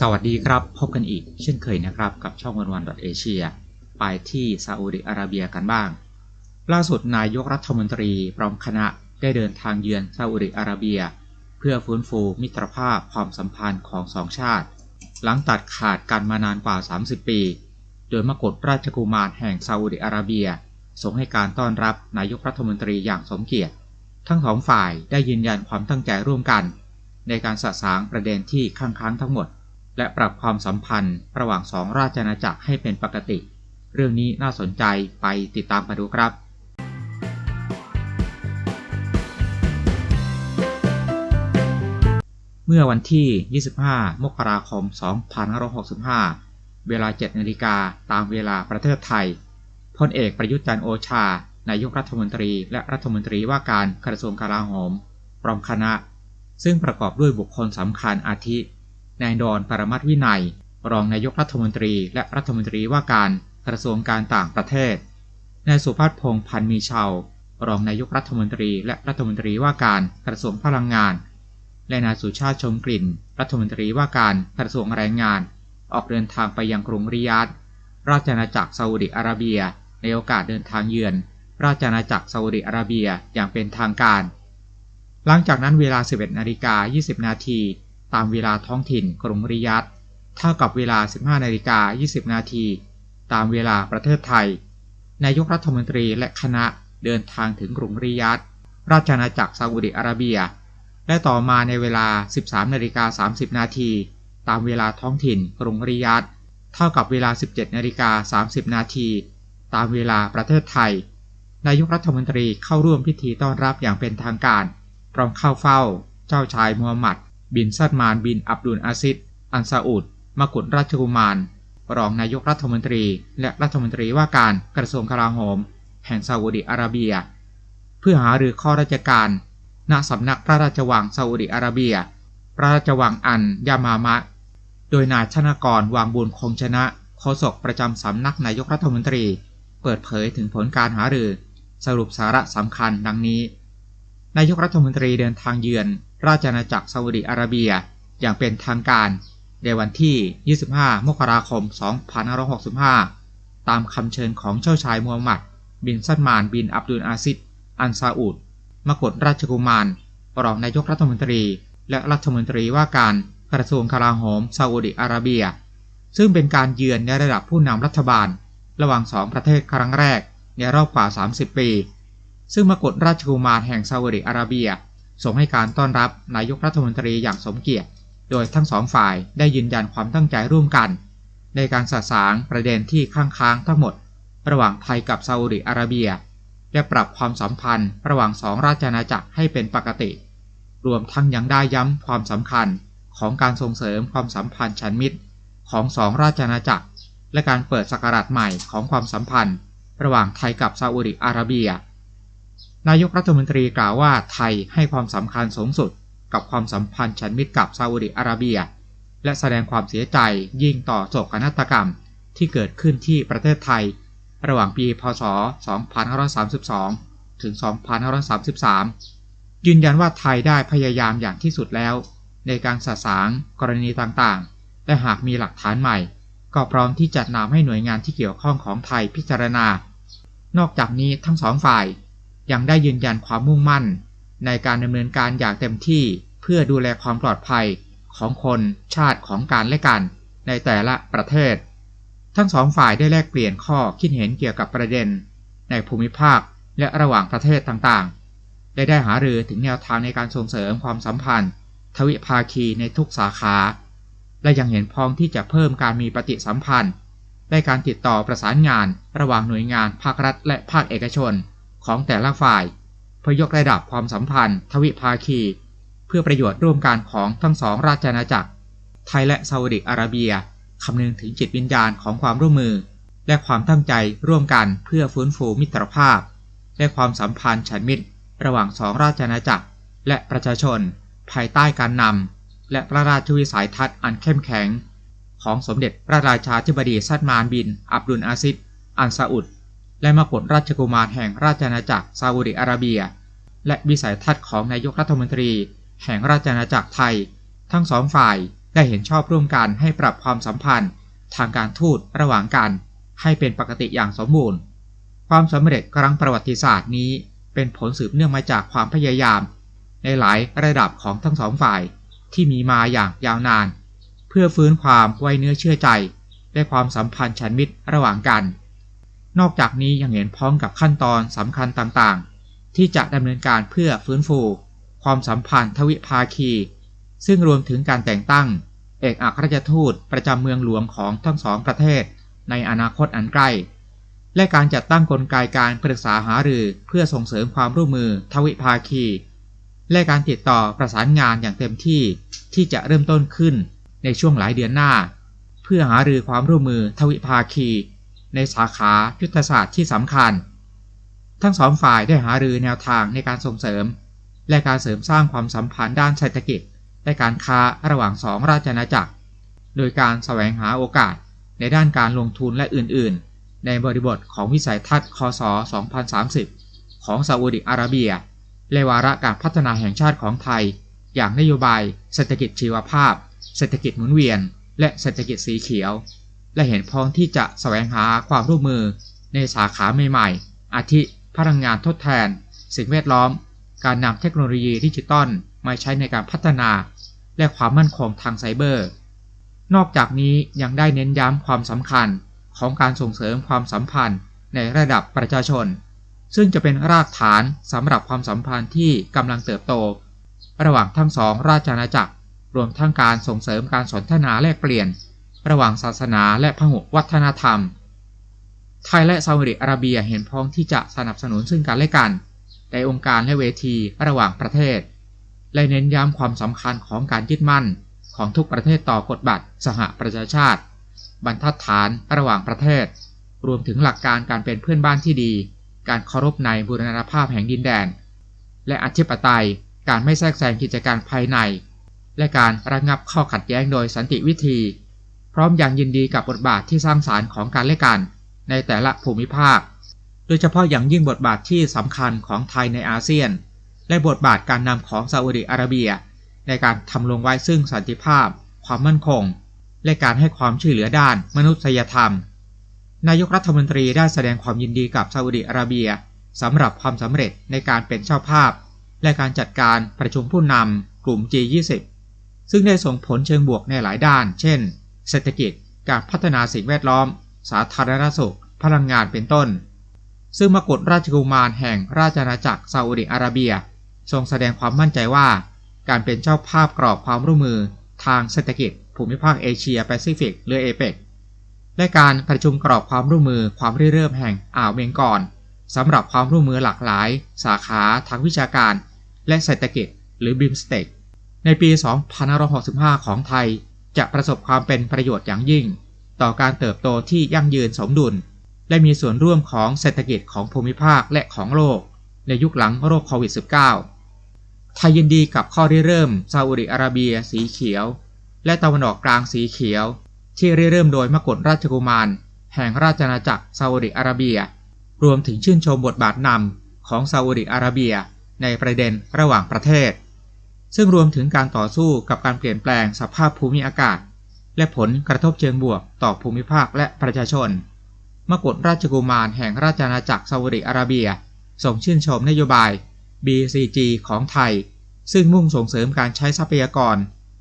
สวัสดีครับ พบกันอีกเช่นเคยนะครับกับช่องวันวันเอเชียไปที่ซาอุดิอาระเบียกันบ้าง ล่าสุดนายกรัฐมนตรีพร้อมคณะได้เดินทางเยือนซาอุดิอาระเบีย เพื่อฟื้นฟูมิตรภาพความสัมพันธ์ของสองชาติ หลังตัดขาดกันมานานกว่า 30 ปี โดยมกฏราชกุมารแห่งซาอุดิอาระเบียส่งให้การต้อนรับนายกรัฐมนตรีอย่างสมเกียรติ ทั้งสองฝ่ายได้ยืนยันความตั้งใจร่วมกัน ในการสะสางประเด็นที่ค้างค้างทั้งหมด และปรับความสัมพันธ์ระหว่างสองราชอาณาจักรให้เป็นปกติ เรื่องนี้น่าสนใจไปติดตามกันดูครับเมื่อวันที่ 25 มกราคม 2565 เวลา 7 นาฬิกา ตามเวลาประเทศไทย พลเอกประยุทธ์จันโอชา นายกรัฐมนตรีและรัฐมนตรีว่าการกระทรวงกลาโหมพร้อมคณะ ซึ่งประกอบด้วยบุคคลสำคัญอาทิ นายดอนปรมัตวินัย รองนายกรัฐมนตรีและรัฐมนตรีว่าการกระทรวงการต่างประเทศ นายสุพัฒพงษ์พันมีเชารองนายกรัฐมนตรีและรัฐมนตรีว่าการกระทรวงพลังงาน และนายสุชาติชมกลิ่น รัฐมนตรีว่าการกระทรวงแรงงาน ออกเดินทางไปยังกรุงริยาดราชอาณาจักรซาอุดิอาระเบีย ในโอกาสเดินทางเยือน ราชอาณาจักรซาอุดิอาระเบียอย่างเป็นทางการ หลังจากนั้นเวลา 11นาฬิกา20 นาทีตามเวลาท้องถิ่นกรุงริยาดเท่ากับเวลา 15นาฬิกา20 นาทีตามเวลาประเทศไทย นายกรัฐมนตรีและคณะเดินทางถึงกรุงริยาดราชอาณาจักรซาอุดิอาระเบีย และต่อมาในเวลา 13นาฬิกา30 นาทีตามเวลาท้องถิ่นกรุงริยาดเท่ากับเวลา 17นาฬิกา30 นาทีตามเวลาประเทศไทย นายกรัฐมนตรีเข้าร่วมพิธีต้อนรับอย่างเป็นทางการพร้อมเข้าเฝ้า เจ้าชายมูฮัมหมัด บินซัดมานบินอับดุลอาซิดอันซาอุดมกุฎราชกุมาร รองนายกรัฐมนตรี และรัฐมนตรีว่าการกระทรวงกลาโหม แห่งซาอุดิอาระเบีย เพื่อหารือข้อราชการ ณสำนักพระราชวังซาอุดิอาระเบีย พระราชวังอันยามามะ โดยนายชนากรวางบุญคงชนะโฆษกประจำสำนักนายกรัฐมนตรี เปิดเผยถึงผลการหารือ สรุปสาระสำคัญดังนี้ นายกรัฐมนตรีเดินทางเยือน ราชอาณาจักรซาอุดิอาระเบีย อย่างเป็นทางการ ในวันที่ 25 มกราคม 2565 ตามคำเชิญของเจ้าชายมูฮัมหมัด บินซัดมานบินอับดุลอาซิด อันซาอุดมกุฎราชกุมาร รองนายกรัฐมนตรี และรัฐมนตรีว่าการกระทรวงกลาโหมซาอุดิอาระเบีย ซึ่งเป็นการเยือนในระดับผู้นำรัฐบาล ระหว่างสองประเทศครั้งแรก ในรอบกว่า 30 ปี ซึ่งมกุฎราชกุมารแห่งซาอุดิอาระเบียส่งให้การต้อนรับนายกรัฐมนตรีอย่างสมเกียรติ โดยทั้งสองฝ่ายได้ยืนยันความตั้งใจร่วมกัน ในการสะสางประเด็นที่ค้างค้างทั้งหมด ระหว่างไทยกับซาอุดิอาระเบีย และปรับความสัมพันธ์ระหว่างสองราชอาณาจักรให้เป็นปกติ รวมทั้งยังได้ย้ำความสำคัญของการส่งเสริมความสัมพันธ์ชันมิตรของสองราชอาณาจักร และการเปิดสกราชใหม่ของความสัมพันธ์ ระหว่างไทยกับซาอุดิอาระเบีย นายกรัฐมนตรีกล่าวว่าไทยให้ความสำคัญสูงสุดกับความสัมพันธ์ชันมิตรกับซาอุดิอาระเบีย และแสดงความเสียใจยิ่งต่อโศกนาฏกรรมที่เกิดขึ้นที่ประเทศไทย ระหว่างปีพศ 2532 ถึง 2533 ยืนยันว่าไทยได้พยายามอย่างที่สุดแล้ว ในการสะสางกรณีต่างๆ และหากมีหลักฐานใหม่ ก็พร้อมที่จะนำให้หน่วยงานที่เกี่ยวข้องของไทยพิจารณา นอกจากนี้ทั้งสองฝ่ายยังได้ยืนยันความมุ่งมั่น ในการดำเนินการอย่างเต็มที่เพื่อดูแลความปลอดภัยของคนชาติของการและกัน ในแต่ละประเทศ ทั้งสองฝ่ายได้แลกเปลี่ยนข้อคิดเห็นเกี่ยวกับประเด็น ในภูมิภาคและระหว่างประเทศต่างๆ ได้ได้หารือถึงแนวทางในการส่งเสริมความสัมพันธ์ ทวิภาคีในทุกสาขา และยังเห็นพ้องที่จะเพิ่มการมีปฏิสัมพันธ์ ได้การติดต่อประสานงานระหว่างหน่วยงานภาครัฐและภาคเอกชนของแต่ละฝ่าย เพื่อยกระดับความสัมพันธ์ ทวิภาคี เพื่อประโยชน์ร่วมกันของทั้งสองราชอาณาจักร ไทยและซาอุดิอาระเบียคำนึงถึงจิตวิญญาณของความร่วมมือ และความตั้งใจร่วมกันเพื่อฟื้นฟูมิตรภาพ และความสัมพันธ์ฉันมิตร ระหว่างสองราชอาณาจักร และประชาชน ภายใต้การนำและพระราชวิสัยทัศน์อันเข้มแข็ง ของสมเด็จพระราชาธิบดีซัดมานบิน อับดุลอาซิดอันซาอุด และมกุฎราชกุมารแห่งราชอาณาจักรซาอุดิอาระเบีย และวิสัยทัศน์ของนายกรัฐมนตรี แห่งราชอาณาจักรไทย ทั้งสองฝ่ายได้เห็นชอบร่วมกันให้ปรับความสัมพันธ์ ทางการทูตระหว่างกัน ให้เป็นปกติอย่างสมบูรณ์ ความสำเร็จครั้งประวัติศาสตร์นี้ เป็นผลสืบเนื่องมาจากความพยายาม ในหลายระดับของทั้งสองฝ่ายที่มีมาอย่างยาวนาน เพื่อฟื้นความไว้เนื้อเชื่อใจ และความสัมพันธ์ฉันมิตรระหว่างกัน นอกจากนี้ยังเห็นพ้องกับขั้นตอนสำคัญต่างๆ ที่จะดำเนินการเพื่อฟื้นฟู ความสัมพันธ์ทวิภาคี ซึ่งรวมถึงการแต่งตั้ง เอกอัครราชทูตประจำเมืองหลวงของทั้งสองประเทศ ในอนาคตอันใกล้ และการจัดตั้งกลไกการปรึกษาหารือเพื่อส่งเสริมความร่วมมือทวิภาคี และการติดต่อประสานงานอย่างเต็มที่ที่จะเริ่มต้นขึ้น ในช่วงหลายเดือนหน้า เพื่อหารือความร่วมมือทวิภาคี ในสาขายุทธศาสตร์ที่สำคัญ ทั้งสองฝ่ายได้หารือแนวทางในการส่งเสริม และการเสริมสร้างความสัมพันธ์ด้านเศรษฐกิจ และการค้าระหว่างสองราชอาณาจักร โดยการแสวงหาโอกาสในด้านการลงทุนและอื่น ๆ ในบริบทของวิสัยทัศน์คศ 2030 ของซาอุดิอาระเบียและวาระการพัฒนาแห่งชาติของไทย อย่างนโยบายเศรษฐกิจชีวภาพ เศรษฐกิจหมุนเวียน และเศรษฐกิจสีเขียว และเห็นพ้องที่จะแสวงหาความร่วมมือในสาขาใหม่ๆ อาทิพลังงานทดแทน สิ่งแวดล้อม การนำเทคโนโลยีดิจิตอลมาใช้ในการพัฒนา และความมั่นคงทางไซเบอร์ นอกจากนี้ยังได้เน้นย้ำความสำคัญของการส่งเสริมความสัมพันธ์ในระดับประชาชน ซึ่งจะเป็นรากฐานสำหรับความสัมพันธ์ที่กำลังเติบโต ระหว่างทั้งสองราชอาณาจักร รวมทั้งการส่งเสริมการสนทนาแลกเปลี่ยน ระหว่างศาสนาและพหุวัฒนธรรม ไทยและซาอุดิอาระเบียเห็นพ้องที่จะสนับสนุนซึ่งกันและกัน ในองค์การและเวทีระหว่างประเทศ และเน้นย้ำความสำคัญของการยึดมั่นของทุกประเทศต่อกฎบัตรสหประชาชาติ บรรทัดฐานระหว่างประเทศ รวมถึงหลักการการเป็นเพื่อนบ้านที่ดี การเคารพในบูรณาภาพแห่งดินแดน และอธิปไตยการไม่แทรกแซงกิจการภายใน และการระงับข้อขัดแย้งโดยสันติวิธี พร้อมอย่างยินดีกับบทบาทที่สร้างสารรค์ของการเล่กัน ในแต่ละภูมิภาค โดยเฉพาะอย่างยิ่งบทบาทที่สำคัญของไทยในอาเซียน และบทบาทการนำของซาอุดิอาระเบีย ในการทำลงไว้ซึ่งสันติภาพ ความมั่นคง และการให้ความช่วยเหลือด้านมนุษยธรรม นายกรัฐมนตรีได้แสดงความยินดีกับซาอุดิอาระเบียสำหรับความสำเร็จในการเป็นเจ้าภาพ และการจัดการประชุมผู้นำกลุ่ม G20 ซึ่งได้ส่งผลเชิงบวกในหลายด้าน เช่น เศรษฐกิจ การพัฒนาสิ่งแวดล้อม สาธารณสุข พลังงานเป็นต้น ซึ่งมกุฎราชกุมารแห่งราชอาณาจักรซาอุดิอาระเบีย ทรงแสดงความมั่นใจว่า การเป็นเจ้าภาพกรอบความร่วมมือ ทางเศรษฐกิจ ภูมิภาคเอเชียแปซิฟิกหรือเอเปกและการประชุมกรอบความร่วมมือความริเริ่มแห่งอ่าวเมงกอนสำหรับความร่วมมือหลากหลาย สาขาทางวิชาการ และเศรษฐกิจหรือบิมสเต็ก ในปี 2565 ของไทย จะประสบความเป็นประโยชน์อย่างยิ่ง ต่อการเติบโตที่ยั่งยืนสมดุล และมีส่วนร่วมของเศรษฐกิจของภูมิภาคและของโลก ในยุคหลังโรคโควิด -19 ไทยยินดีกับข้อริเริ่มซาอุดิอาระเบียสีเขียว และตะวันออกกลางสีเขียว ที่ริเริ่มโดยมกุฎราชกุมาร แห่งราชอาณาจักรซาอุดิอาระเบีย รวมถึงชื่นชมบทบาทนำของซาอุดิอาระเบีย ในประเด็นระหว่างประเทศ ซึ่งรวมถึงการต่อสู้กับการเปลี่ยนแปลงสภาพภูมิอากาศ และผลกระทบเชิงบวกต่อภูมิภาคและประชาชน มกุฎราชกุมารแห่งราชอาณาจักรซาอุดิอาระเบียส่งชื่นชมนโยบาย BCG ของไทย ซึ่งมุ่งส่งเสริมการใช้ทรัพยากร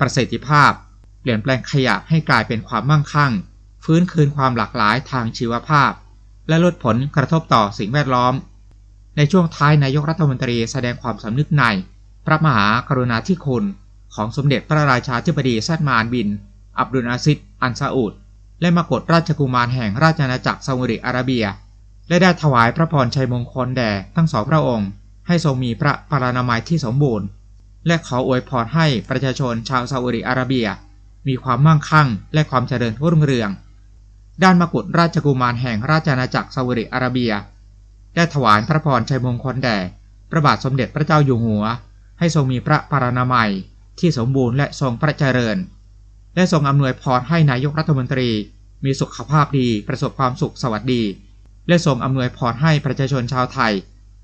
ประสิทธิภาพ เปลี่ยนแปลงขยะให้กลายเป็นความมั่งคั่ง ฟื้นคืนความหลากหลายทางชีวภาพ และลดผลกระทบต่อสิ่งแวดล้อม ในช่วงท้ายนายกรัฐมนตรีแสดงความสำนึกใน พระมหากรุณาธิคุณของสมเด็จพระราชาธิบดีซัดมานบิน อับดุลอาซิดอันซาอุดและมกฎราชกุมารแห่งราชอาณาจักรซาอุดิอาระเบีย และได้ถวายพระพรชัยมงคลแด่ทั้งสองพระองค์ ให้ทรงมีพระปรานามัยที่สมบูรณ์ และขออวยพรให้ประชาชนชาวซาอุดิอาระเบีย มีความมั่งคั่ง และความเจริญรุ่งเรือง ด้านมกุฎราชกุมารแห่งราชอาณาจักรซาอุดิอาระเบีย ได้ถวายพระพรชัยมงคลแด่พระบาทสมเด็จพระเจ้าอยู่หัว ให้ทรงมีพระปรานามัยที่สมบูรณ์และทรงพระเจริญ และทรงอำนวยพรให้นายกรัฐมนตรี มีสุขภาพดีประสบความสุขสวัสดี และทรงอำนวยพรให้ประชาชนชาวไทย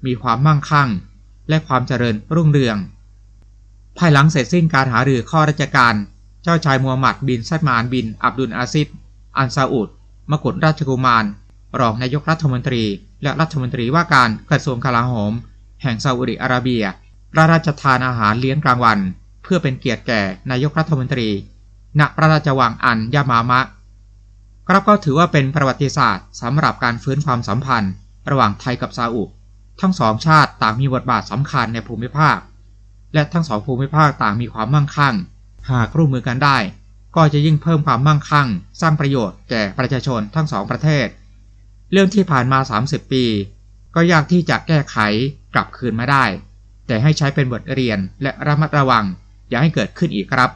มีความมั่งคั่ง และความเจริญรุ่งเรือง ภายหลังเสร็จสิ้นการหารือข้อราชการ เจ้าชายมูฮัมหมัดบินซัดมานบิน อับดุลอาซิดอันซาอุดมกุฎราชกุมาร รองนายกรัฐมนตรี และรัฐมนตรีว่าการกระทรวงกลาโหม แห่งซาอุดิอาระเบีย พระราชทานอาหารเลี้ยงกลางวัน เพื่อเป็นเกียรติแก่นายกรัฐมนตรี ณพระราชวังอันยามามะ ครับก็ถือว่าเป็นประวัติศาสตร์สำหรับการฟื้นความสัมพันธ์ ระหว่างไทยกับซาอุทั้งสองชาติต่างมีบทบาทสำคัญในภูมิภาค และทั้งสองภูมิภาคต่างมีความมั่งคั่ง หากร่วมมือกันได้ ก็จะยิ่งเพิ่มความมั่งคั่ง สร้างประโยชน์แก่ประชาชนทั้งสองประเทศ เรื่องที่ผ่านมา 30 ปี ก็ยากที่จะแก้ไขกลับคืนมาได้ แต่ให้ใช้เป็นบทเรียนและระมัดระวังอย่าให้เกิดขึ้นอีกครับ